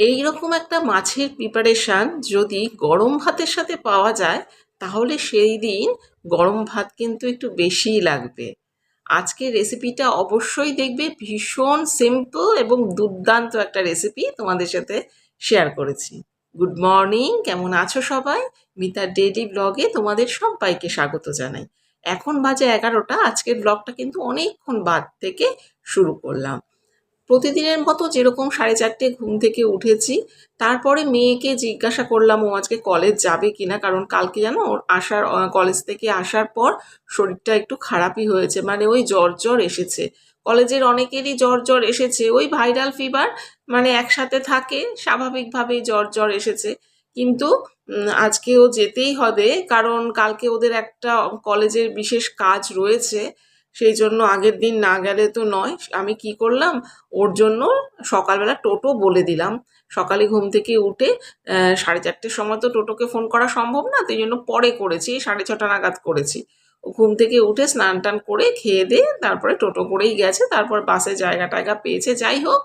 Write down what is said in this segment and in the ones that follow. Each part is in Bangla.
এই রকম একটা মাছের প্রিপারেশান যদি গরম ভাতের সাথে পাওয়া যায়, তাহলে সেই দিন গরম ভাত কিন্তু একটু বেশিই লাগবে। আজকের রেসিপিটা অবশ্যই দেখবে, ভীষণ সিম্পল এবং দুর্দান্ত একটা রেসিপি তোমাদের সাথে শেয়ার করেছি। গুড মর্নিং কেমন আছো সবাই? মিতার ডেইলি ব্লগে তোমাদের সবাইকে স্বাগত জানাই। এখন বাজে এগারোটা, আজকের ব্লগটা কিন্তু অনেকক্ষণ বাদ থেকে শুরু করলাম। প্রতিদিনের মতো যেরকম সাড়ে চারটে ঘুম থেকে উঠেছি, তারপরে মেয়েকে জিজ্ঞাসা করলাম, ও আজকে কলেজ যাবে কিনা? কারণ কালকে জানো ওর আসার কলেজ থেকে আসার পর শরীরটা একটু খারাপই হয়েছে মানে ওই জ্বর জ্বর এসেছে। কলেজের অনেকেরই জ্বর জ্বর এসেছে, ওই ভাইরাল ফিভার মানে একসাথে থাকে, স্বাভাবিকভাবেই জ্বর জ্বর এসেছে। কিন্তু আজকে ও যেতেই হবে, কারণ কালকে ওদের একটা কলেজের বিশেষ কাজ রয়েছে। সেই জন্য আগের দিন না গেলে তো নয়। আমি কি করলাম? ওর জন্য সকালবেলা টোটো বলে দিলাম। সকালে ঘুম থেকে উঠে সাড়ে চারটের সময় তো টোটোকে ফোন করা সম্ভব না তাই জন্য পরে করেছি, সাড়ে ছটা নাগাদ করেছি। ঘুম থেকে উঠে স্নান টান করে খেয়ে দিয়ে তারপরে টোটো করেই গেছে, তারপর বাসে জায়গা টায়গা পেয়েছে। যাই হোক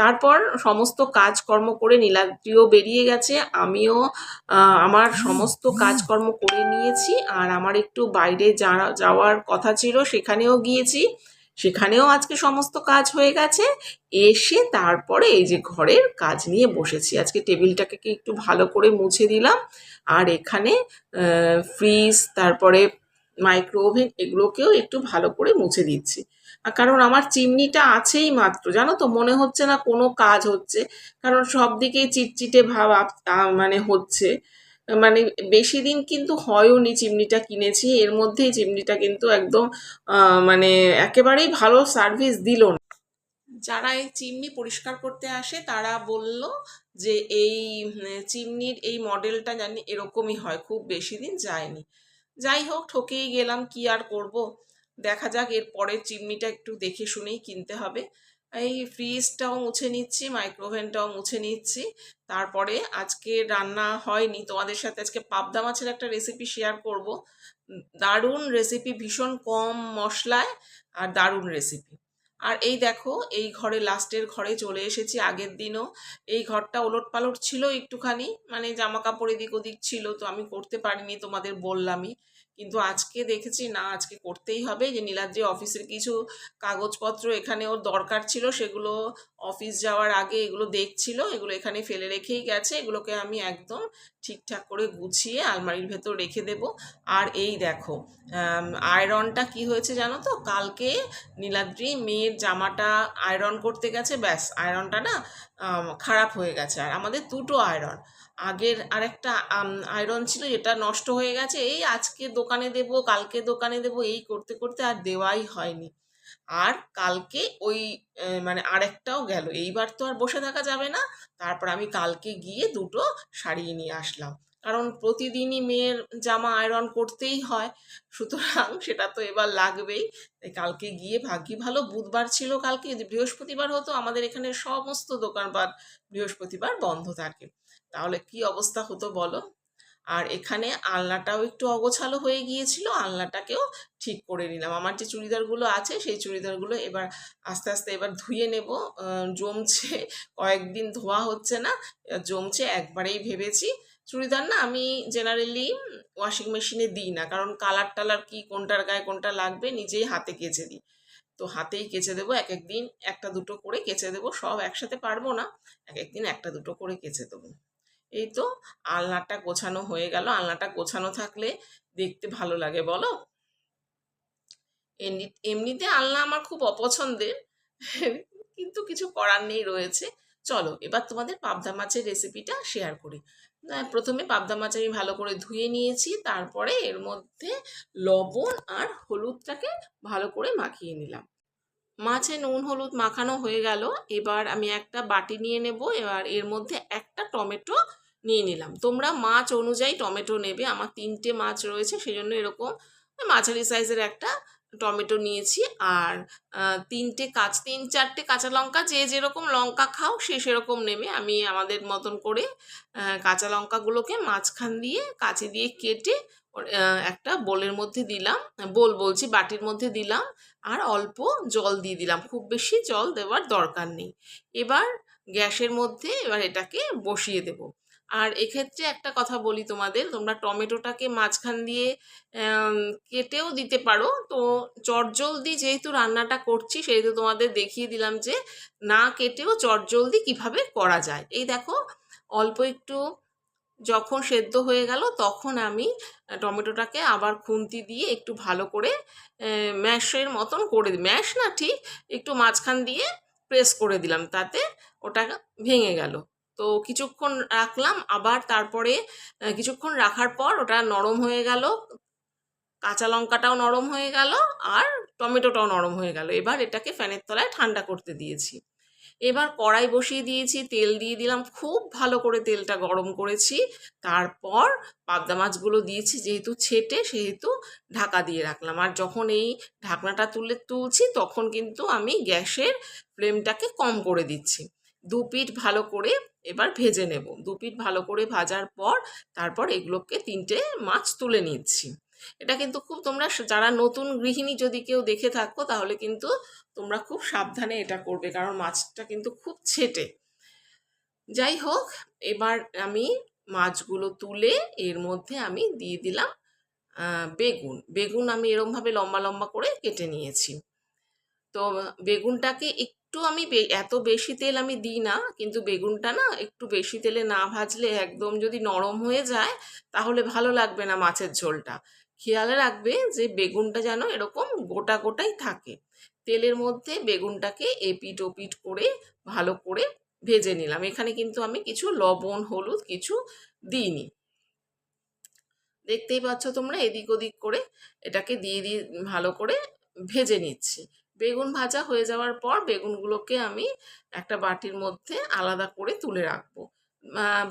তারপর সমস্ত কাজকর্ম করে নীলাদ্রিও বেরিয়ে গেছে। আমিও আমার সমস্ত কাজকর্ম করে নিয়েছি আর আমার একটু বাইরে যাওয়ার কথা ছিল সেখানেও গিয়েছি। সেখানেও আজকে সমস্ত কাজ হয়ে গেছে। এসে তারপরে এই যে ঘরের কাজ নিয়ে বসেছি। আজকে টেবিলটাকে একটু ভালো করে মুছে দিলাম। আর এখানে ফ্রিজ, তারপরে মাইক্রো ওভেন এগুলোকেও একটু ভালো করে মুছে দিচ্ছি। কারণ আমার চিমনিটা আছেই মাত্র, জানো তো? মনে হচ্ছে না কোনো কাজ হচ্ছে। কারণ সব দিকেই চিটচিটে ভাব মানে হচ্ছে। মানে বেশি দিন কিন্তু হয়ওনি চিমনিটা কিনেছি। এর মধ্যেই চিমনিটা কিন্তু একদম মানে একেবারেই ভালো সার্ভিস দিল না। যারা এই চিমনি পরিষ্কার করতে আসে, তারা বলল যে এই চিমনির এই মডেলটা জানি এরকমই হয়, খুব বেশি দিন যায়নি। যাই হোক, ঠকেই গেলাম, কি আর করব? দেখা যাক, এর পরের চিমনিটা একটু দেখে শুনেই কিনতে হবে। এই ফ্রিজটাও মুছে নিচ্ছি মাইক্রোওভেনটাও মুছে নিচ্ছি। তারপরে আজকে রান্না হয়নি। তোমাদের সাথে আজকে পাবদা মাছের একটা রেসিপি শেয়ার করব। দারুণ রেসিপি ভীষণ কম মশলায় আর দারুণ রেসিপি আর এই দেখো, এই ঘরে লাস্টের ঘরে চলে এসেছি আগের দিনও। এই ঘরটা ওলট পালট ছিল একটুখানি মানে জামা কাপড় এদিক ওদিক ছিল, তো আমি করতে পারিনি, তোমাদের বললামই। কিন্তু আজকে দেখেছি না, আজকে করতেই হবে। যে নীলাদ্রি অফিসের কিছু কাগজপত্র এখানে ওর দরকার ছিল, সেগুলো অফিস যাওয়ার আগে এগুলো দেখছিল, এগুলো এখানে ফেলে রেখেই গেছে। এগুলোকে আমি একদম ঠিকঠাক করে গুছিয়ে আলমারির ভেতর রেখে দেব। আর এই দেখো আয়রনটা কি হয়েছে জানো তো? কালকে নীলাদ্রি মেয়ের জামাটা আয়রন করতে গেছে, ব্যাস। আয়রনটা না খারাপ হয়ে গেছে। আর আমাদের দুটো আয়রন আগের আরেকটা আয়রন ছিল যেটা নষ্ট হয়ে গেছে। এই আজকে দোকানে দেব, কালকে দোকানে দেব, এই করতে করতে আর দেওয়াই হয়নি। আর কালকে ওই মানে আরেকটাও গেল। এইবার তো আর বসে থাকা যাবে না। তারপর আমি কালকে গিয়ে দুটো সারিয়ে নিয়ে আসলাম। কারণ প্রতিদিনই মেয়ের জামা আয়রন করতেই হয়, সুতরাং সেটা তো এবার লাগবেই। কালকে গিয়ে ভাগ্যি ভালো, বুধবার ছিল কালকে, যদি বৃহস্পতিবার হতো, আমাদের এখানে সমস্ত দোকানপাট বৃহস্পতিবার বন্ধ থাকে। তাহলে কি অবস্থা হতো বলো? আর এখানে আলনাটাও একটু অগোছালো হয়ে গিয়েছিল, আলনাটাকেও ঠিক করে নিলাম। আমার যে চুড়িদারগুলো আছে, সেই চুড়িদারগুলো এবার আস্তে আস্তে এবার ধুয়ে নেব। জমছে, কয়েকদিন ধোয়া হচ্ছে না, জমছে, একবারেই ভেবেছি চুড়িদার না আমি জেনারেলি ওয়াশিং মেশিনে দিই না। কারণ কালার টালার কি কোনটার গায়ে কোনটা লাগবে নিজেই হাতে কেচে দিই। তো হাতেই কেচে দেবো এক এক দিন একটা দুটো করে কেচে দেবো, সব একসাথে পারব না এক একদিন একটা দুটো করে কেচে দেবো। এই তো আলনাটা গোছানো হয়ে গেল। আলনাটা গোছানো থাকলে দেখতে ভালো লাগে, বলো? এমনি, এমনিতে আলনা আমার খুব অপছন্দের, কিন্তু কিছু করার নেই রয়েছে। চলো, এবার তোমাদের পাবদা মাছের রেসিপিটা শেয়ার করি। প্রথমে পাবদা মাছ আমি ভালো করে ধুয়ে নিয়েছি, তারপরে এর মধ্যে লবণ আর হলুদটাকে ভালো করে মাখিয়ে নিলাম। মাছে নুন, হলুদ মাখানো হয়ে গেল, এবার আমি একটা বাটি নিয়ে নেব, এবার এর মধ্যে একটা টমেটো নিয়ে নিলাম। তোমরা মাছ অনুযায়ী টমেটো নেবে, আমার তিনটে মাছ রয়েছে, সেজন্য এরকম, মাঝারি সাইজের একটা টমেটো নিয়েছি আর তিনটে কাঁচ, তিন চারটে কাঁচা লঙ্কা, যে যেরকম লঙ্কা খাও সে সেরকম নেবে। আমি আমাদের মতন করে কাঁচা লঙ্কাগুলোকে মাঝখান দিয়ে, কাঁচি দিয়ে কেটে একটা বোলের মধ্যে দিলাম, বোল বলছি, বাটির মধ্যে দিলাম আর অল্প জল দিয়ে দিলাম। খুব বেশি জল দেওয়ার দরকার নেই। এবার গ্যাসের মধ্যে এবার এটাকে বসিয়ে দেব। আর এক্ষেত্রে একটা কথা বলি তোমাদের, তোমরা টমেটোটাকে মাঝখান দিয়ে কেটেও দিতে পারো। তো চটজলদি যেহেতু রান্নাটা করছি, সেহেতু তোমাদের দেখিয়ে দিলাম যে না কেটেও চটজলদি কীভাবে করা যায়। এই দেখো, অল্প একটু যখন সেদ্ধ হয়ে গেল, তখন আমি টমেটোটাকে আবার খুন্তি দিয়ে একটু ভালো করে ম্যাশের মতন করে ম্যাশ না ঠিক, একটু মাঝখান দিয়ে প্রেস করে দিলাম, তাতে ওটা ভেঙে গেল। তো কিছুক্ষণ রাখলাম, আবার তারপরে কিছুক্ষণ রাখার পর ওটা নরম হয়ে গেল, কাঁচা লঙ্কাটাও নরম হয়ে গেল আর টমেটোটাও নরম হয়ে গেল। এবার এটাকে ফ্যানের তলায় ঠান্ডা করতে দিয়েছি। এবার কড়াই বসিয়ে দিয়েছি, তেল দিয়ে দিলাম, খুব ভালো করে তেলটা গরম করেছি। তারপর পাবদা মাছগুলো দিয়েছি, যেহেতু ছেটে সেহেতু ঢাকা দিয়ে রাখলাম। আর যখন এই ঢাকনাটা তুলে, তুলছি তখন কিন্তু আমি গ্যাসের ফ্লেমটাকে কম করে দিচ্ছি। দু পিঠ ভালো করে এবার ভেজে নেব। দু পিঠ ভালো করে ভাজার পর তারপর এগুলোকে তিনটে মাছ তুলে নিচ্ছি। এটা কিন্তু খুব তোমরা যারা নতুন গৃহিণী যদি কেউ দেখে থাকো তাহলে কিন্তু তোমরা খুব সাবধানে এটা করবে কারণ মাছটা কিন্তু খুব ছেটে। যাই হোক, এবার আমি মাছগুলো তুলে এর মধ্যে আমি দিয়ে দিলাম বেগুন। বেগুন আমি এরমভাবে লম্বা লম্বা করে কেটে নিয়েছি। তো, বেগুনটাকে একটু আমি এত বেশি তেল আমি দিই না, কিন্তু বেগুনটা না একটু বেশি তেলে না ভাজলে একদম যদি নরম হয়ে যায়, তাহলে ভালো লাগবে না মাছের ঝোলটা। খেয়ালে রাখবে যে বেগুনটা যেন এরকম গোটা গোটাই থাকে। তেলের মধ্যে বেগুনটাকে এপিট ওপিট করে ভালো করে ভেজে নিলাম। এখানে কিন্তু আমি কিছু লবণ, হলুদ কিছু দিইনি। দেখতেই পাচ্ছ তোমরা এদিক ওদিক করে এটাকে দিয়ে দিয়ে ভালো করে ভেজে নিচ্ছি। বেগুন ভাজা হয়ে যাওয়ার পর বেগুনগুলোকে আমি একটা বাটির মধ্যে আলাদা করে তুলে রাখব।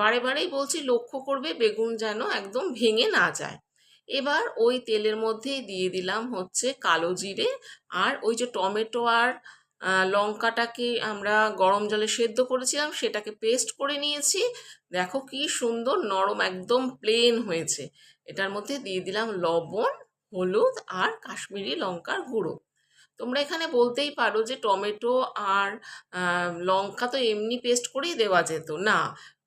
বারে বারেই বলছি, লক্ষ্য করবে বেগুন যেন একদম ভেঙে না যায়। এবার ওই তেলের মধ্যেই দিয়ে দিলাম হচ্ছে কালো জিরে আর ওই যে টমেটো আর লঙ্কাটাকে আমরা গরম জলে সেদ্ধ করেছিলাম, সেটাকে পেস্ট করে নিয়েছি। দেখো কি সুন্দর, নরম, একদম প্লেন হয়েছে। এটার মধ্যে দিয়ে দিলাম লবণ, হলুদ আর কাশ্মীরি লঙ্কার গুঁড়ো। তোমরা এখানে বলতেই পারো যে টমেটো আর লঙ্কা তো এমনি পেস্ট করেই দেওয়া যেত। না,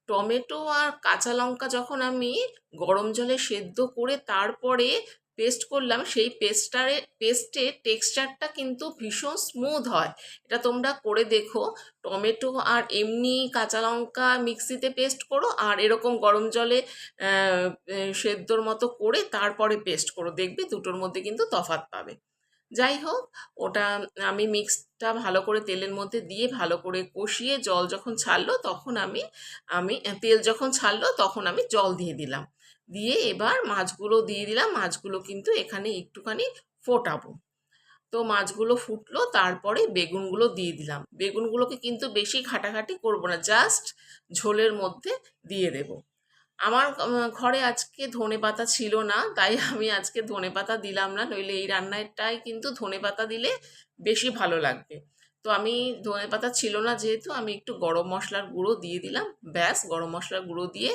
টমেটো আর কাঁচা লঙ্কা যখন আমি গরম জলে সেদ্ধ করে তারপরে পেস্ট করলাম, সেই পেস্টারে পেস্টে টেক্সচারটা কিন্তু ভীষণ স্মুথ হয়। এটা তোমরা করে দেখো। টমেটো আর এমনি কাঁচা লঙ্কা মিক্সিতে পেস্ট করো আর এরকম গরম জলে সেদ্ধর মতো করে তারপরে পেস্ট করো। দেখবে দুটোর মধ্যে কিন্তু তফাৎ পাবে। যাই হোক, ওটা আমি মিক্সটা ভালো করে তেলের মধ্যে দিয়ে ভালো করে কষিয়ে জল যখন ছাড়লো তখন আমি আমি তেল যখন ছাড়লো তখন আমি জল দিয়ে দিলাম। দিয়ে এবার মাছগুলো দিয়ে দিলাম, মাছগুলো কিন্তু এখানে একটুখানি ফোটাবো। তো মাছগুলো ফুটলো, তারপরে বেগুনগুলো দিয়ে দিলাম। বেগুনগুলোকে কিন্তু বেশি ঘাটাঘাটি করব না, জাস্ট ঝোলের মধ্যে দিয়ে দেবো। আমার ঘরে আজকে ধনে পাতা ছিল না, তাই আমি আজকে ধনে পাতা দিলাম না, নইলে এই রান্নাটাই কিন্তু ধনে পাতা দিলে বেশি ভালো লাগবে। তো আমি ধনে পাতা ছিল না যেহেতু, আমি একটু গরম মশলার গুঁড়ো দিয়ে দিলাম, ব্যাস গরম মশলার গুঁড়ো দিয়ে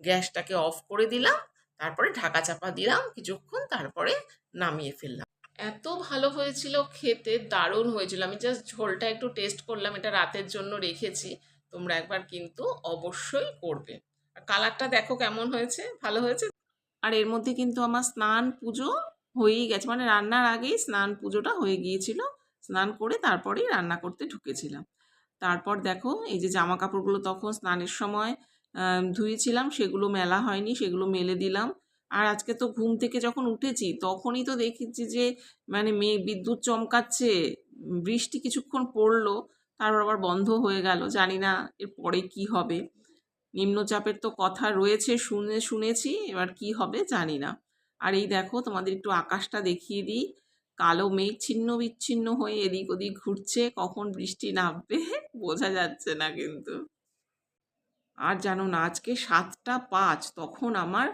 গ্যাসটাকে অফ করে দিলাম, তারপরে ঢাকা চাপা দিলাম কিছুক্ষণ, তারপরে নামিয়ে ফেললাম। এত ভালো হয়েছিল খেতে, দারুণ হয়েছিল। আমি জাস্ট ঝোলটা একটু টেস্ট করলাম, এটা রাতের জন্য রেখেছি, তোমরা একবার কিন্তু অবশ্যই করবে। কালারটা দেখো কেমন হয়েছে? ভালো হয়েছে? আর এর মধ্যে কিন্তু আমার স্নান পুজো হয়েই গেছে। মানে রান্নার আগেই স্নান পুজোটা হয়ে গিয়েছিল। স্নান করে তারপরেই রান্না করতে ঢুকেছিলাম। তারপর দেখো, এই যে জামা কাপড়গুলো তখন স্নানের সময় ধুয়েছিলাম, সেগুলো মেলা হয়নি, সেগুলো মেলে দিলাম। আর আজকে তো ঘুম থেকে যখন উঠেছি, তখনই তো দেখেছি যে মানে মেয়ে বিদ্যুৎ চমকাচ্ছে, বৃষ্টি কিছুক্ষণ পড়ল, তারপর আবার বন্ধ হয়ে গেল, জানি না এর পরে কি হবে। নিম্নচাপের তো কথা রয়েছে, শুনে, শুনেছি, এবার কি হবে জানি না। আর এই দেখো, তোমাদের একটু আকাশটা দেখিয়ে দিই। কালো মেঘ ছিন্ন বিচ্ছিন্ন হয়ে এদিক ওদিক ঘুরছে, কখন বৃষ্টি নামবে বোঝা যাচ্ছে না কিন্তু। আর জানো না, আজকে সাতটা পাঁচ, তখন আমার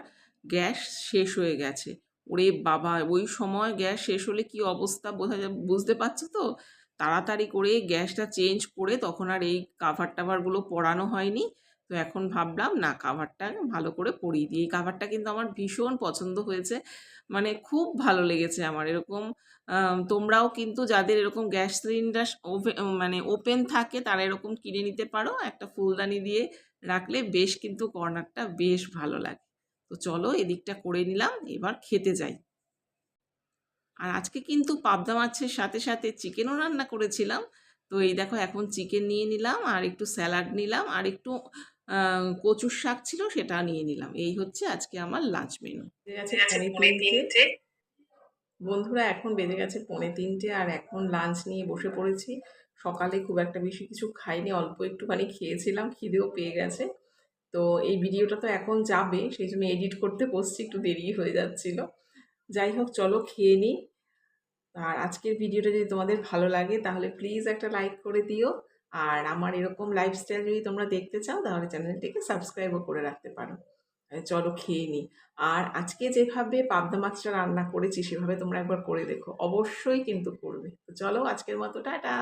গ্যাস শেষ হয়ে গেছে। ওরে বাবা, ওই সময় গ্যাস শেষ হলে কি অবস্থা বোঝা বুঝতে পারছ তো? তাড়াতাড়ি করে গ্যাসটা চেঞ্জ করে তখন আর এই কাভার টাভারগুলো পরানো হয়নি। তো এখন ভাবলাম, না কাভারটা ভালো করে পরিয়ে দিই। এই কাভারটা কিন্তু আমার ভীষণ পছন্দ হয়েছে। মানে খুব ভালো লেগেছে আমার। এরকম তোমরাও কিন্তু যাদের এরকম গ্যাস সিলিন্ডার মানে ওপেন থাকে, তারা এরকম কিনে নিতে পারো। একটা ফুলদানি দিয়ে রাখলে বেশ কিন্তু কর্নারটা বেশ ভালো লাগে। তো চলো, এদিকটা করে নিলাম, এবার খেতে যাই। আর আজকে কিন্তু পাবদা মাছের সাথে সাথে চিকেনও রান্না করেছিলাম। তো এই দেখো, এখন চিকেন নিয়ে নিলাম, আর একটু স্যালাড নিলাম, আর একটু কচুর শাক ছিল সেটা নিয়ে নিলাম। এই হচ্ছে আজকে আমার লাঞ্চ মেনু বন্ধুরা এখন বেজে গেছে পৌনে তিনটে আর এখন লাঞ্চ নিয়ে বসে পড়েছি। সকালে খুব একটা বেশি কিছু খাইনি অল্প একটুখানি খেয়েছিলাম খিদেও পেয়ে গেছে। তো এই ভিডিওটা তো এখন যাবে সেই জন্য এডিট করতে বসছি একটু দেরি হয়ে যাচ্ছিল। যাই হোক চলো খেয়ে নিই। আর আজকের ভিডিওটা যদি তোমাদের ভালো লাগে তাহলে প্লিজ একটা লাইক করে দিও। আর আমার এরকম লাইফস্টাইল যদি তোমরা দেখতে চাও, তাহলে চ্যানেলটিকে সাবস্ক্রাইবও করে রাখতে পারো। চলো খেয়ে নিই আর আজকে যেভাবে পাবদা মাছটা রান্না করেছি, সেভাবে তোমরা একবার করে দেখো। অবশ্যই কিন্তু করবে। চলো আজকের মতো, টাটা!